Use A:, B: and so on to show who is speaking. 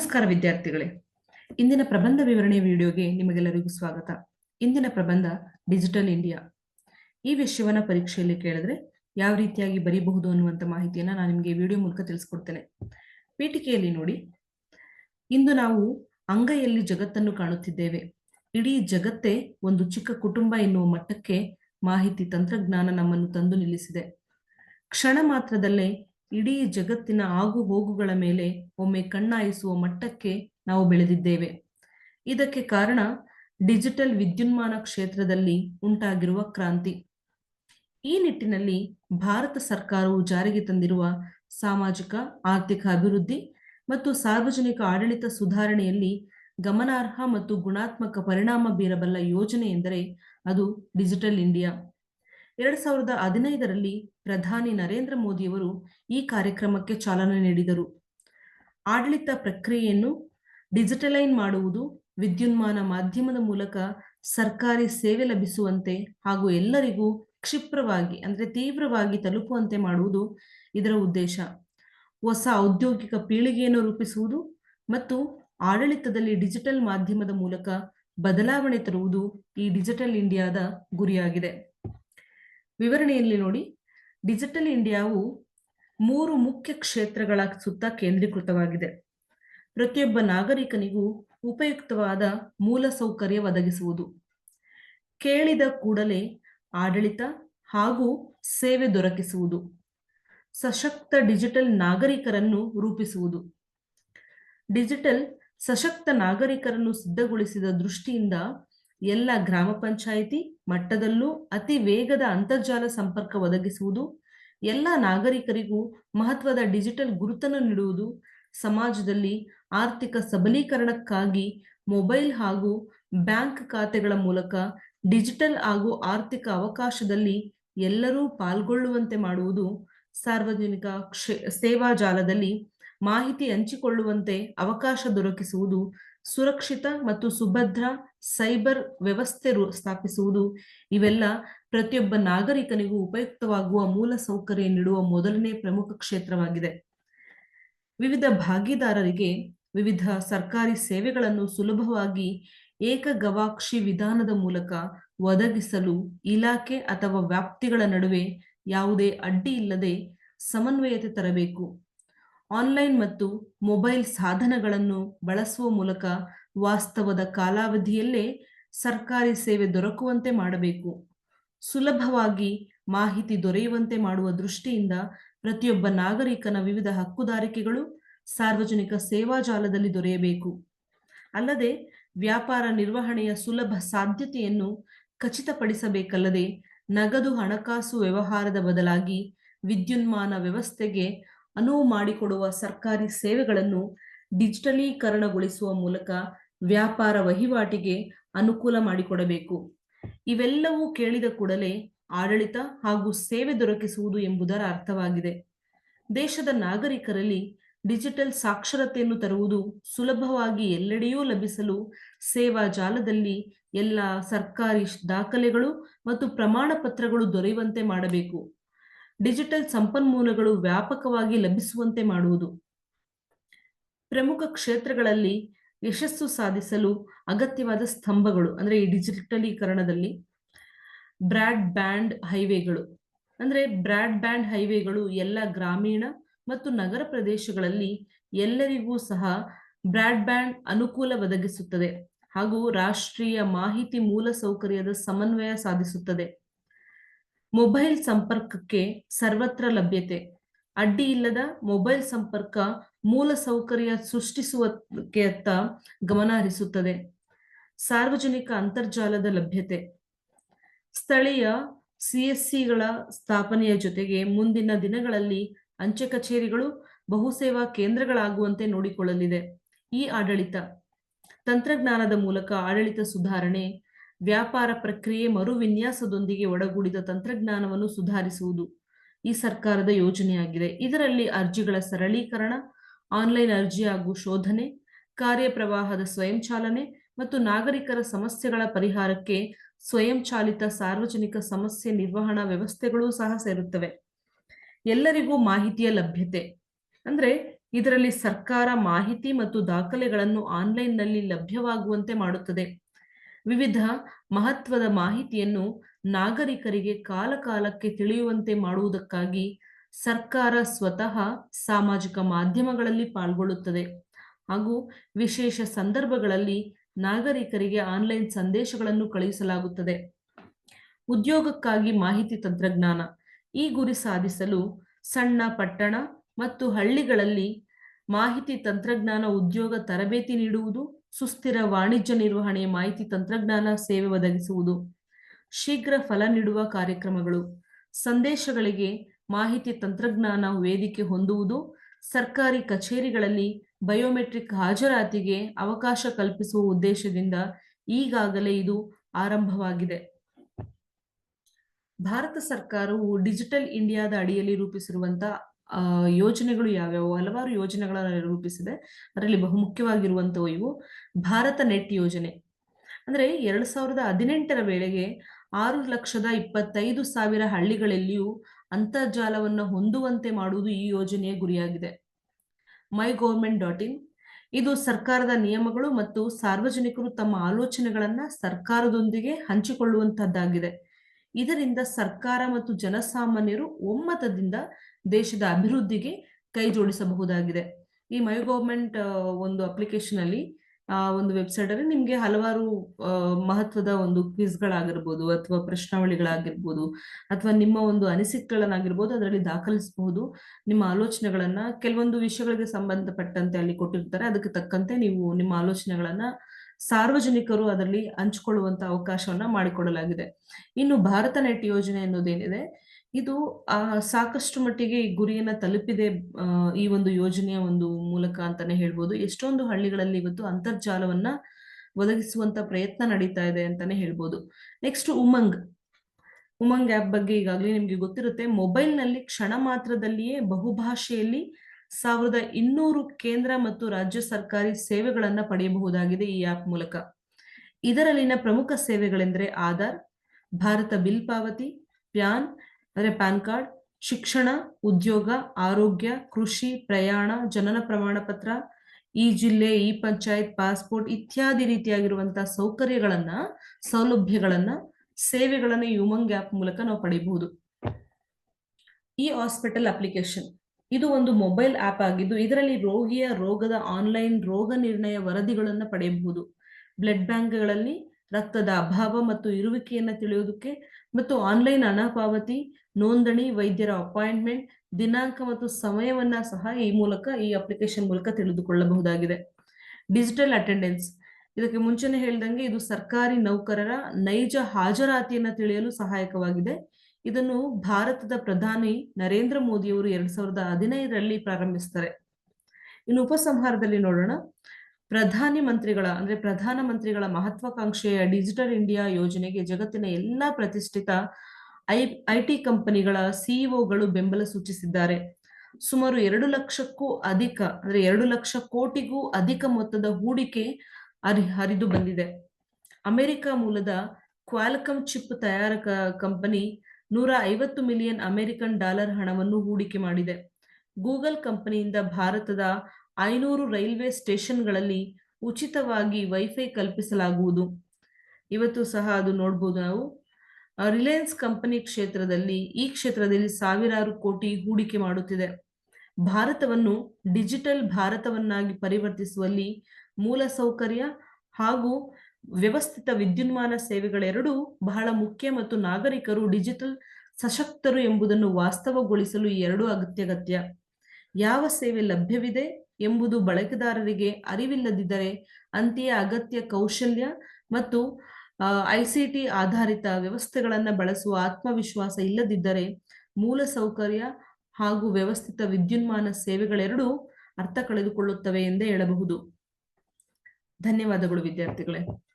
A: ನಮಸ್ಕಾರ ವಿದ್ಯಾರ್ಥಿಗಳೇ. ಇಂದಿನ ಪ್ರಬಂಧ ವಿವರಣೆ ವಿಡಿಯೋಗೆ ನಿಮಗೆಲ್ಲರಿಗೂ ಸ್ವಾಗತ. ಇಂದಿನ ಪ್ರಬಂಧ ಡಿಜಿಟಲ್ ಇಂಡಿಯಾ. ಈ ವಿಷಯವನ್ನ ಪರೀಕ್ಷೆಯಲ್ಲಿ ಕೇಳಿದ್ರೆ ಯಾವ ರೀತಿಯಾಗಿ ಬರೀಬಹುದು ಅನ್ನುವಂಥ ಮಾಹಿತಿಯನ್ನ ನಾನು ನಿಮಗೆ ವಿಡಿಯೋ ಮೂಲಕ ತಿಳಿಸ್ಕೊಡ್ತೇನೆ. ಪೀಠಿಕೆಯಲ್ಲಿ ನೋಡಿ, ಇಂದು ನಾವು ಅಂಗೈಯಲ್ಲಿ ಜಗತ್ತನ್ನು ಕಾಣುತ್ತಿದ್ದೇವೆ. ಇಡೀ ಜಗತ್ತೇ ಒಂದು ಚಿಕ್ಕ ಕುಟುಂಬ ಎನ್ನುವ ಮಟ್ಟಕ್ಕೆ ಮಾಹಿತಿ ತಂತ್ರಜ್ಞಾನ ನಮ್ಮನ್ನು ತಂದು ನಿಲ್ಲಿಸಿದೆ. ಕ್ಷಣ ಮಾತ್ರದಲ್ಲೇ ಇಡೀ ಜಗತ್ತಿನ ಆಗು ಹೋಗುಗಳ ಮೇಲೆ ಒಮ್ಮೆ ಕಣ್ಣಾಯಿಸುವ ಮಟ್ಟಕ್ಕೆ ನಾವು ಬೆಳೆದಿದ್ದೇವೆ. ಇದಕ್ಕೆ ಕಾರಣ ಡಿಜಿಟಲ್ ವಿದ್ಯುನ್ಮಾನ ಕ್ಷೇತ್ರದಲ್ಲಿ ಉಂಟಾಗಿರುವ ಕ್ರಾಂತಿ. ಈ ನಿಟ್ಟಿನಲ್ಲಿ ಭಾರತ ಸರ್ಕಾರವು ಜಾರಿಗೆ ತಂದಿರುವ ಸಾಮಾಜಿಕ, ಆರ್ಥಿಕ ಅಭಿವೃದ್ಧಿ ಮತ್ತು ಸಾರ್ವಜನಿಕ ಆಡಳಿತ ಸುಧಾರಣೆಯಲ್ಲಿ ಗಮನಾರ್ಹ ಮತ್ತು ಗುಣಾತ್ಮಕ ಪರಿಣಾಮ ಬೀರಬಲ್ಲ ಯೋಜನೆ ಎಂದರೆ ಅದು ಡಿಜಿಟಲ್ ಇಂಡಿಯಾ. ಎರಡ್ ಸಾವಿರದ ಹದಿನೈದರಲ್ಲಿ ಪ್ರಧಾನಿ ನರೇಂದ್ರ ಮೋದಿಯವರು ಈ ಕಾರ್ಯಕ್ರಮಕ್ಕೆ ಚಾಲನೆ ನೀಡಿದರು. ಆಡಳಿತ ಪ್ರಕ್ರಿಯೆಯನ್ನು ಡಿಜಿಟಲೈನ್ ಮಾಡುವುದು ವಿದ್ಯುನ್ಮಾನ ಮಾಧ್ಯಮದ ಮೂಲಕ ಸರ್ಕಾರಿ ಸೇವೆ ಲಭಿಸುವಂತೆ ಹಾಗೂ ಎಲ್ಲರಿಗೂ ಕ್ಷಿಪ್ರವಾಗಿ ಅಂದ್ರೆ ತೀವ್ರವಾಗಿ ತಲುಪುವಂತೆ ಮಾಡುವುದು ಇದರ ಉದ್ದೇಶ. ಹೊಸ ಔದ್ಯೋಗಿಕ ಪೀಳಿಗೆಯನ್ನು ರೂಪಿಸುವುದು ಮತ್ತು ಆಡಳಿತದಲ್ಲಿ ಡಿಜಿಟಲ್ ಮಾಧ್ಯಮದ ಮೂಲಕ ಬದಲಾವಣೆ ತರುವುದು ಈ ಡಿಜಿಟಲ್ ಇಂಡಿಯಾದ ಗುರಿಯಾಗಿದೆ. ವಿವರಣೆಯಲ್ಲಿ ನೋಡಿ. ಡಿಜಿಟಲ್ ಇಂಡಿಯಾವು ಮೂರು ಮುಖ್ಯ ಕ್ಷೇತ್ರಗಳ ಸುತ್ತ ಕೇಂದ್ರೀಕೃತವಾಗಿದೆ. ಪ್ರತಿಯೊಬ್ಬ ನಾಗರಿಕನಿಗೂ ಉಪಯುಕ್ತವಾದ ಮೂಲ ಸೌಕರ್ಯ ಒದಗಿಸುವುದು. ಕೇಳಿದ ಕೂಡಲೇ ಆಡಳಿತ ಹಾಗೂ ಸೇವೆ ದೊರಕಿಸುವುದು. ಸಶಕ್ತ ಡಿಜಿಟಲ್ ನಾಗರಿಕರನ್ನು ರೂಪಿಸುವುದು. ಡಿಜಿಟಲ್ ಸಶಕ್ತ ನಾಗರಿಕರನ್ನು ಸಿದ್ಧಗೊಳಿಸಿದ ದೃಷ್ಟಿಯಿಂದ ಎಲ್ಲ ಗ್ರಾಮ ಪಂಚಾಯಿತಿ ಮಟ್ಟದಲ್ಲೂ ಅತಿ ವೇಗದ ಅಂತರ್ಜಾಲ ಸಂಪರ್ಕ ಒದಗಿಸುವುದು, ಎಲ್ಲ ನಾಗರಿಕರಿಗೂ ಮಹತ್ವದ ಡಿಜಿಟಲ್ ಗುರುತನ್ನು ನೀಡುವುದು, ಸಮಾಜದಲ್ಲಿ ಆರ್ಥಿಕ ಸಬಲೀಕರಣಕ್ಕಾಗಿ ಮೊಬೈಲ್ ಹಾಗೂ ಬ್ಯಾಂಕ್ ಖಾತೆಗಳ ಮೂಲಕ ಡಿಜಿಟಲ್ ಹಾಗೂ ಆರ್ಥಿಕ ಅವಕಾಶದಲ್ಲಿ ಎಲ್ಲರೂ ಪಾಲ್ಗೊಳ್ಳುವಂತೆ ಮಾಡುವುದು, ಸಾರ್ವಜನಿಕ ಕ್ಷೇ, ಸೇವಾ ಜಾಲದಲ್ಲಿ ಮಾಹಿತಿ ಹಂಚಿಕೊಳ್ಳುವಂತೆ ಅವಕಾಶ ದೊರಕಿಸುವುದು ಸುರಕ್ಷಿತ ಮತ್ತು ಸುಭದ್ರ ಸೈಬರ್ ವ್ಯವಸ್ಥೆ ಸ್ಥಾಪಿಸುವುದು. ಇವೆಲ್ಲ ಪ್ರತಿಯೊಬ್ಬ ನಾಗರಿಕನಿಗೂ ಉಪಯುಕ್ತವಾಗುವ ಮೂಲ ಸೌಕರ್ಯ ನೀಡುವ ಮೊದಲನೇ ಪ್ರಮುಖ ಕ್ಷೇತ್ರವಾಗಿದೆ. ವಿವಿಧ ಭಾಗಿದಾರರಿಗೆ ವಿವಿಧ ಸರ್ಕಾರಿ ಸೇವೆಗಳನ್ನು ಸುಲಭವಾಗಿ ಏಕ ಗವಾಕ್ಷಿ ವಿಧಾನದ ಮೂಲಕ ಒದಗಿಸಲು ಇಲಾಖೆ ಅಥವಾ ವ್ಯಾಪ್ತಿಗಳ ನಡುವೆ ಯಾವುದೇ ಅಡ್ಡಿ ಇಲ್ಲದೆ ಸಮನ್ವಯತೆ ತರಬೇಕು. ಆನ್ಲೈನ್ ಮತ್ತು ಮೊಬೈಲ್ ಸಾಧನಗಳನ್ನು ಬಳಸುವ ಮೂಲಕ ವಾಸ್ತವದ ಕಾಲಾವಧಿಯಲ್ಲೇ ಸರ್ಕಾರಿ ಸೇವೆ ದೊರಕುವಂತೆ ಮಾಡಬೇಕು. ಸುಲಭವಾಗಿ ಮಾಹಿತಿ ದೊರೆಯುವಂತೆ ಮಾಡುವ ದೃಷ್ಟಿಯಿಂದ ಪ್ರತಿಯೊಬ್ಬ ನಾಗರಿಕನ ವಿವಿಧ ಹಕ್ಕುದಾರಿಕೆಗಳು ಸಾರ್ವಜನಿಕ ಸೇವಾ ಜಾಲದಲ್ಲಿ ದೊರೆಯಬೇಕು. ಅಲ್ಲದೆ ವ್ಯಾಪಾರ ನಿರ್ವಹಣೆಯ ಸುಲಭ ಸಾಧ್ಯತೆಯನ್ನು ಖಚಿತಪಡಿಸಬೇಕಲ್ಲದೆ ನಗದು ಹಣಕಾಸು ವ್ಯವಹಾರದ ಬದಲಾಗಿ ವಿದ್ಯುನ್ಮಾನ ವ್ಯವಸ್ಥೆಗೆ ಅನುವು ಮಾಡಿಕೊಡುವ ಸರ್ಕಾರಿ ಸೇವೆಗಳನ್ನು ಡಿಜಿಟಲೀಕರಣಗೊಳಿಸುವ ಮೂಲಕ ವ್ಯಾಪಾರ ವಹಿವಾಟಿಗೆ ಅನುಕೂಲ ಮಾಡಿಕೊಡಬೇಕು. ಇವೆಲ್ಲವೂ ಕೇಳಿದ ಕೂಡಲೇ ಆಡಳಿತ ಹಾಗೂ ಸೇವೆ ದೊರಕಿಸುವುದು ಎಂಬುದರ ಅರ್ಥವಾಗಿದೆ. ದೇಶದ ನಾಗರಿಕರಲ್ಲಿ ಡಿಜಿಟಲ್ ಸಾಕ್ಷರತೆಯನ್ನು ತರುವುದು ಸುಲಭವಾಗಿ ಎಲ್ಲೆಡೆಯೂ ಲಭಿಸಲು ಸೇವಾ ಜಾಲದಲ್ಲಿ ಎಲ್ಲ ಸರ್ಕಾರಿ ದಾಖಲೆಗಳು ಮತ್ತು ಪ್ರಮಾಣ ಪತ್ರಗಳು ದೊರೆಯುವಂತೆ ಮಾಡಬೇಕು. ಡಿಜಿಟಲ್ ಸಂಪನ್ಮೂಲಗಳು ವ್ಯಾಪಕವಾಗಿ ಲಭಿಸುವಂತೆ ಮಾಡುವುದು. ಪ್ರಮುಖ ಕ್ಷೇತ್ರಗಳಲ್ಲಿ ಯಶಸ್ಸು ಸಾಧಿಸಲು ಅಗತ್ಯವಾದ ಸ್ತಂಭಗಳು, ಅಂದರೆ ಈ ಡಿಜಿಟಲೀಕರಣದಲ್ಲಿ ಬ್ರಾಡ್ ಬ್ಯಾಂಡ್ ಹೈವೇಗಳು. ಅಂದರೆ ಬ್ರಾಡ್ ಬ್ಯಾಂಡ್ ಹೈವೇಗಳು ಎಲ್ಲ ಗ್ರಾಮೀಣ ಮತ್ತು ನಗರ ಪ್ರದೇಶಗಳಲ್ಲಿ ಎಲ್ಲರಿಗೂ ಸಹ ಬ್ರಾಡ್ ಬ್ಯಾಂಡ್ ಅನುಕೂಲ ಒದಗಿಸುತ್ತದೆ ಹಾಗೂ ರಾಷ್ಟ್ರೀಯ ಮಾಹಿತಿ ಮೂಲ ಸೌಕರ್ಯದ ಸಮನ್ವಯ ಸಾಧಿಸುತ್ತದೆ. ಮೊಬೈಲ್ ಸಂಪರ್ಕಕ್ಕೆ ಸರ್ವತ್ರ ಲಭ್ಯತೆ. ಅಡ್ಡಿ ಇಲ್ಲದ ಮೊಬೈಲ್ ಸಂಪರ್ಕ ಮೂಲ ಸೌಕರ್ಯ ಸೃಷ್ಟಿಸುವತ್ತ ಗಮನ ಹರಿಸುತ್ತದೆ. ಸಾರ್ವಜನಿಕ ಅಂತರ್ಜಾಲದ ಲಭ್ಯತೆ. ಸ್ಥಳೀಯ ಸಿಎಸ್ಸಿಗಳ ಸ್ಥಾಪನೆಯ ಜೊತೆಗೆ ಮುಂದಿನ ದಿನಗಳಲ್ಲಿ ಅಂಚೆ ಕಚೇರಿಗಳು, ಬಹುಸೇವಾ ಕೇಂದ್ರಗಳಾಗುವಂತೆ ನೋಡಿಕೊಳ್ಳಲಿದೆ. ಈ ಆಡಳಿತ ತಂತ್ರಜ್ಞಾನದ ಮೂಲಕ ಆಡಳಿತ ಸುಧಾರಣೆ ವ್ಯಾಪಾರ ಪ್ರಕ್ರಿಯೆ ಮರು ವಿನ್ಯಾಸದೊಂದಿಗೆ ಒಡಗೂಡಿದ ತಂತ್ರಜ್ಞಾನವನ್ನು ಸುಧಾರಿಸುವುದು ಈ ಸರ್ಕಾರದ ಯೋಜನೆಯಾಗಿದೆ. ಇದರಲ್ಲಿ ಅರ್ಜಿಗಳ ಸರಳೀಕರಣ, ಆನ್ಲೈನ್ ಅರ್ಜಿ ಹಾಗೂ ಶೋಧನೆ, ಕಾರ್ಯಪ್ರವಾಹದ ಸ್ವಯಂಚಾಲನೆ ಮತ್ತು ನಾಗರಿಕರ ಸಮಸ್ಯೆಗಳ ಪರಿಹಾರಕ್ಕೆ ಸ್ವಯಂಚಾಲಿತ ಸಾರ್ವಜನಿಕ ಸಮಸ್ಯೆ ನಿರ್ವಹಣಾ ವ್ಯವಸ್ಥೆಗಳು ಸಹ ಸೇರುತ್ತವೆ. ಎಲ್ಲರಿಗೂ ಮಾಹಿತಿಯ ಲಭ್ಯತೆ. ಅಂದ್ರೆ ಇದರಲ್ಲಿ ಸರ್ಕಾರ ಮಾಹಿತಿ ಮತ್ತು ದಾಖಲೆಗಳನ್ನು ಆನ್ಲೈನ್ನಲ್ಲಿ ಲಭ್ಯವಾಗುವಂತೆ ಮಾಡುತ್ತದೆ. ವಿವಿಧ ಮಹತ್ವದ ಮಾಹಿತಿಯನ್ನು ನಾಗರಿಕರಿಗೆ ಕಾಲಕಾಲಕ್ಕೆ ತಿಳಿಯುವಂತೆ ಮಾಡುವುದಕ್ಕಾಗಿ ಸರ್ಕಾರ ಸ್ವತಃ ಸಾಮಾಜಿಕ ಮಾಧ್ಯಮಗಳಲ್ಲಿ ಪಾಲ್ಗೊಳ್ಳುತ್ತದೆ. ಹಾಗೂ ವಿಶೇಷ ಸಂದರ್ಭಗಳಲ್ಲಿ ನಾಗರಿಕರಿಗೆ ಆನ್ಲೈನ್ ಸಂದೇಶಗಳನ್ನು ಕಳುಹಿಸಲಾಗುತ್ತದೆ. ಉದ್ಯೋಗಕ್ಕಾಗಿ ಮಾಹಿತಿ ತಂತ್ರಜ್ಞಾನ ಈ ಗುರಿ ಸಾಧಿಸಲು ಸಣ್ಣ ಪಟ್ಟಣ ಮತ್ತು ಹಳ್ಳಿಗಳಲ್ಲಿ ಮಾಹಿತಿ ತಂತ್ರಜ್ಞಾನ ಉದ್ಯೋಗ ತರಬೇತಿ ನೀಡುವುದು ಸುಸ್ಥಿರ ವಾಣಿಜ್ಯ ನಿರ್ವಹಣೆ, ಮಾಹಿತಿ ತಂತ್ರಜ್ಞಾನ ಸೇವೆ ಒದಗಿಸುವುದು. ಶೀಘ್ರ ಫಲ ನೀಡುವ ಕಾರ್ಯಕ್ರಮಗಳು. ಸಂದೇಶಗಳಿಗೆ ಮಾಹಿತಿ ತಂತ್ರಜ್ಞಾನ ವೇದಿಕೆ ಹೊಂದುವುದು. ಸರ್ಕಾರಿ ಕಚೇರಿಗಳಲ್ಲಿ ಬಯೋಮೆಟ್ರಿಕ್ ಹಾಜರಾತಿಗೆ ಅವಕಾಶ ಕಲ್ಪಿಸುವ ಉದ್ದೇಶದಿಂದ ಈಗಾಗಲೇ ಇದು ಆರಂಭವಾಗಿದೆ. ಭಾರತ ಸರ್ಕಾರವು ಡಿಜಿಟಲ್ ಇಂಡಿಯಾದ ಅಡಿಯಲ್ಲಿ ರೂಪಿಸಿರುವಂತಹ ಯೋಜನೆಗಳು ಯಾವ್ಯಾವು? ಹಲವಾರು ಯೋಜನೆಗಳನ್ನು ರೂಪಿಸಿದೆ. ಅದರಲ್ಲಿ ಬಹುಮುಖ್ಯವಾಗಿರುವಂತಹ ಇವು. ಭಾರತ ನೆಟ್ ಯೋಜನೆ. ಅಂದ್ರೆ ಎರಡ್ ಸಾವಿರದ ಹದಿನೆಂಟರ ವೇಳೆಗೆ ಆರು ಲಕ್ಷದ ಇಪ್ಪತ್ತೈದು ಸಾವಿರ ಹಳ್ಳಿಗಳಲ್ಲಿಯೂ ಅಂತರ್ಜಾಲವನ್ನು ಹೊಂದುವಂತೆ ಮಾಡುವುದು ಈ ಯೋಜನೆಯ ಗುರಿಯಾಗಿದೆ. My government dot in. ಇದು ಸರ್ಕಾರದ ನಿಯಮಗಳು ಮತ್ತು ಸಾರ್ವಜನಿಕರು ತಮ್ಮ ಆಲೋಚನೆಗಳನ್ನ ಸರ್ಕಾರದೊಂದಿಗೆ ಹಂಚಿಕೊಳ್ಳುವಂತಹದ್ದಾಗಿದೆ ಇದರಿಂದ ಸರ್ಕಾರ ಮತ್ತು ಜನಸಾಮಾನ್ಯರು ಒಮ್ಮತದಿಂದ ದೇಶದ ಅಭಿವೃದ್ಧಿಗೆ ಕೈ ಜೋಡಿಸಬಹುದಾಗಿದೆ. ಈ ಮೈ ಗೌರ್ಮೆಂಟ್ ಒಂದು ಅಪ್ಲಿಕೇಶನ್ ಅಲ್ಲಿ, ಆ, ಒಂದು ವೆಬ್ಸೈಟ್ ಅಲ್ಲಿ ನಿಮ್ಗೆ ಹಲವಾರು ಮಹತ್ವದ ಒಂದು ಕ್ವಿಜ್ಗಳಾಗಿರ್ಬೋದು ಅಥವಾ ಪ್ರಶ್ನಾವಳಿಗಳಾಗಿರ್ಬೋದು ಅಥವಾ ನಿಮ್ಮ ಒಂದು ಅನಿಸಿಕೆಗಳನ್ನಾಗಿರ್ಬೋದು ಅದರಲ್ಲಿ ದಾಖಲಿಸಬಹುದು. ನಿಮ್ಮ ಆಲೋಚನೆಗಳನ್ನ ಕೆಲವೊಂದು ವಿಷಯಗಳಿಗೆ ಸಂಬಂಧಪಟ್ಟಂತೆ ಅಲ್ಲಿ ಕೊಟ್ಟಿರ್ತಾರೆ. ಅದಕ್ಕೆ ತಕ್ಕಂತೆ ನೀವು ನಿಮ್ಮ ಆಲೋಚನೆಗಳನ್ನ ಸಾರ್ವಜನಿಕರು ಅದರಲ್ಲಿ ಹಂಚಿಕೊಳ್ಳುವಂತ ಅವಕಾಶವನ್ನ ಮಾಡಿಕೊಡಲಾಗಿದೆ. ಇನ್ನು ಭಾರತ ನೆಟ್ ಯೋಜನೆ ಅನ್ನೋದೇನಿದೆ ಇದು, ಆ, ಸಾಕಷ್ಟು ಮಟ್ಟಿಗೆ ಈ ಗುರಿಯನ್ನ ತಲುಪಿದೆ ಈ ಒಂದು ಯೋಜನೆಯ ಒಂದು ಮೂಲಕ ಅಂತಾನೆ ಹೇಳ್ಬೋದು. ಎಷ್ಟೊಂದು ಹಳ್ಳಿಗಳಲ್ಲಿ ಇವತ್ತು ಅಂತರ್ಜಾಲವನ್ನ ಒದಗಿಸುವಂತ ಪ್ರಯತ್ನ ನಡೀತಾ ಇದೆ ಅಂತಾನೆ ಹೇಳ್ಬೋದು. ನೆಕ್ಸ್ಟ್ ಉಮಂಗ್. ಉಮಂಗ್ ಆ್ಯಪ್ ಬಗ್ಗೆ ಈಗಾಗಲೇ ನಿಮ್ಗೆ ಗೊತ್ತಿರುತ್ತೆ. ಮೊಬೈಲ್ನಲ್ಲಿ ಕ್ಷಣ ಮಾತ್ರದಲ್ಲಿಯೇ ಬಹುಭಾಷೆಯಲ್ಲಿ ಸಾವಿರದ ಇನ್ನೂರು ಕೇಂದ್ರ ಮತ್ತು ರಾಜ್ಯ ಸರ್ಕಾರಿ ಸೇವೆಗಳನ್ನ ಪಡೆಯಬಹುದಾಗಿದೆ ಈ ಆ್ಯಪ್ ಮೂಲಕ. ಇದರಲ್ಲಿನ ಪ್ರಮುಖ ಸೇವೆಗಳೆಂದರೆ ಆಧಾರ್, ಭಾರತ ಬಿಲ್ ಪಾವತಿ, ಪ್ಯಾನ್ ಅಂದರೆ ಪ್ಯಾನ್ ಕಾರ್ಡ್, ಶಿಕ್ಷಣ, ಉದ್ಯೋಗ, ಆರೋಗ್ಯ, ಕೃಷಿ, ಪ್ರಯಾಣ, ಜನನ ಪ್ರಮಾಣ ಪತ್ರ, ಈ ಜಿಲ್ಲೆ, ಈ ಪಂಚಾಯತ್, ಪಾಸ್ಪೋರ್ಟ್ ಇತ್ಯಾದಿ ರೀತಿಯಾಗಿರುವಂತಹ ಸೌಕರ್ಯಗಳನ್ನ, ಸೌಲಭ್ಯಗಳನ್ನ, ಸೇವೆಗಳನ್ನ ಯುಮಂಗ್ ಆ್ಯಪ್ ಮೂಲಕ ನಾವು ಪಡೆಯಬಹುದು ಈ ಹಾಸ್ಪಿಟಲ್ ಅಪ್ಲಿಕೇಶನ್, ಇದು ಒಂದು ಮೊಬೈಲ್ ಆಪ್ ಆಗಿದ್ದು, ಇದರಲ್ಲಿ ರೋಗಿಯ ರೋಗದ ಆನ್ಲೈನ್ ರೋಗ ನಿರ್ಣಯ ವರದಿಗಳನ್ನು ಪಡೆಯಬಹುದು. ಬ್ಲಡ್ ಬ್ಯಾಂಕ್ಗಳಲ್ಲಿ ರಕ್ತದ ಅಭಾವ ಮತ್ತು ಇರುವಿಕೆಯನ್ನು ತಿಳಿಯೋದಕ್ಕೆ ಮತ್ತು ಆನ್ಲೈನ್ ಹಣ ಪಾವತಿ ನೋಂದಣಿ, ವೈದ್ಯರ ಅಪಾಯಿಂಟ್ಮೆಂಟ್ ದಿನಾಂಕ ಮತ್ತು ಸಮಯವನ್ನ ಸಹ ಈ ಮೂಲಕ ಈ ಅಪ್ಲಿಕೇಶನ್ ಮೂಲಕ ತಿಳಿದುಕೊಳ್ಳಬಹುದಾಗಿದೆ. ಡಿಜಿಟಲ್ ಅಟೆಂಡೆನ್ಸ್ ಇದಕ್ಕೆ ಮುಂಚೆನೆ ಹೇಳ್ದಂಗೆ ಇದು ಸರ್ಕಾರಿ ನೌಕರರ ನೈಜ ಹಾಜರಾತಿಯನ್ನ ತಿಳಿಯಲು ಸಹಾಯಕವಾಗಿದೆ. ಇದನ್ನು ಭಾರತದ ಪ್ರಧಾನಿ ನರೇಂದ್ರ ಮೋದಿಯವರು ಎರಡ್ ಸಾವಿರದ ಹದಿನೈದರಲ್ಲಿ ಪ್ರಾರಂಭಿಸ್ತಾರೆ. ಇನ್ನು ಉಪಸಂಹಾರದಲ್ಲಿ ನೋಡೋಣ. ಪ್ರಧಾನಿ ಮಂತ್ರಿಗಳ, ಅಂದ್ರೆ ಪ್ರಧಾನ ಮಂತ್ರಿಗಳ ಮಹತ್ವಾಕಾಂಕ್ಷೆಯ ಡಿಜಿಟಲ್ ಇಂಡಿಯಾ ಯೋಜನೆಗೆ ಜಗತ್ತಿನ ಎಲ್ಲಾ ಪ್ರತಿಷ್ಠಿತ ಐ ಐಟಿ ಕಂಪನಿಗಳ ಸಿಇಒಗಳು ಬೆಂಬಲ ಸೂಚಿಸಿದ್ದಾರೆ. ಸುಮಾರು ಎರಡು ಲಕ್ಷಕ್ಕೂ ಅಧಿಕ, ಅಂದ್ರೆ ಎರಡು ಲಕ್ಷ ಕೋಟಿಗೂ ಅಧಿಕ ಮೊತ್ತದ ಹೂಡಿಕೆ ಹರಿ, ಹರಿದು ಬಂದಿದೆ. ಅಮೆರಿಕ ಮೂಲದ ಕ್ವಾಲ್ಕಮ್ ಚಿಪ್ ತಯಾರಕ ಕಂಪನಿ ನೂರ ಐವತ್ತು ಮಿಲಿಯನ್ ಅಮೆರಿಕನ್ ಡಾಲರ್ ಹಣವನ್ನು ಹೂಡಿಕೆ ಮಾಡಿದೆ. ಗೂಗಲ್ ಕಂಪನಿಯಿಂದ ಭಾರತದ ಐನೂರು ರೈಲ್ವೆ ಸ್ಟೇಷನ್ಗಳಲ್ಲಿ ಉಚಿತವಾಗಿ ವೈಫೈ ಕಲ್ಪಿಸಲಾಗುವುದು. ಇವತ್ತು ಸಹ ಅದು ನೋಡ್ಬೋದು ನಾವು. ರಿಲಯನ್ಸ್ ಕಂಪನಿ ಕ್ಷೇತ್ರದಲ್ಲಿ ಈ ಕ್ಷೇತ್ರದಲ್ಲಿ ಸಾವಿರಾರು ಕೋಟಿ ಹೂಡಿಕೆ ಮಾಡುತ್ತಿದೆ. ಭಾರತವನ್ನು ಡಿಜಿಟಲ್ ಭಾರತವನ್ನಾಗಿ ಪರಿವರ್ತಿಸುವಲ್ಲಿ ಮೂಲಸೌಕರ್ಯ ಹಾಗೂ ವ್ಯವಸ್ಥಿತ ವಿದ್ಯುನ್ಮಾನ ಸೇವೆಗಳೆರಡೂ ಬಹಳ ಮುಖ್ಯ ಮತ್ತು ನಾಗರಿಕರು ಡಿಜಿಟಲ್ ಸಶಕ್ತರು ಎಂಬುದನ್ನು ವಾಸ್ತವಗೊಳಿಸಲು ಎರಡೂ ಅಗತ್ಯಗತ್ಯ. ಯಾವ ಸೇವೆ ಲಭ್ಯವಿದೆ? ಎಂಬುದು ಬಳಕೆದಾರರಿಗೆ ಅರಿವಿಲ್ಲದಿದ್ದರೆ ಅಂತೆಯೇ ಅಗತ್ಯ ಕೌಶಲ್ಯ ಮತ್ತು ಐಸಿಟಿ ಆಧಾರಿತ ವ್ಯವಸ್ಥೆಗಳನ್ನು ಬಳಸುವ ಆತ್ಮವಿಶ್ವಾಸ ಇಲ್ಲದಿದ್ದರೆ ಮೂಲಸೌಕರ್ಯ ಹಾಗೂ ವ್ಯವಸ್ಥಿತ ವಿದ್ಯುನ್ಮಾನ ಸೇವೆಗಳೆರಡೂ ಅರ್ಥ ಕಳೆದುಕೊಳ್ಳುತ್ತವೆ ಎಂದೇ ಹೇಳಬಹುದು. ಧನ್ಯವಾದಗಳು ವಿದ್ಯಾರ್ಥಿಗಳೇ.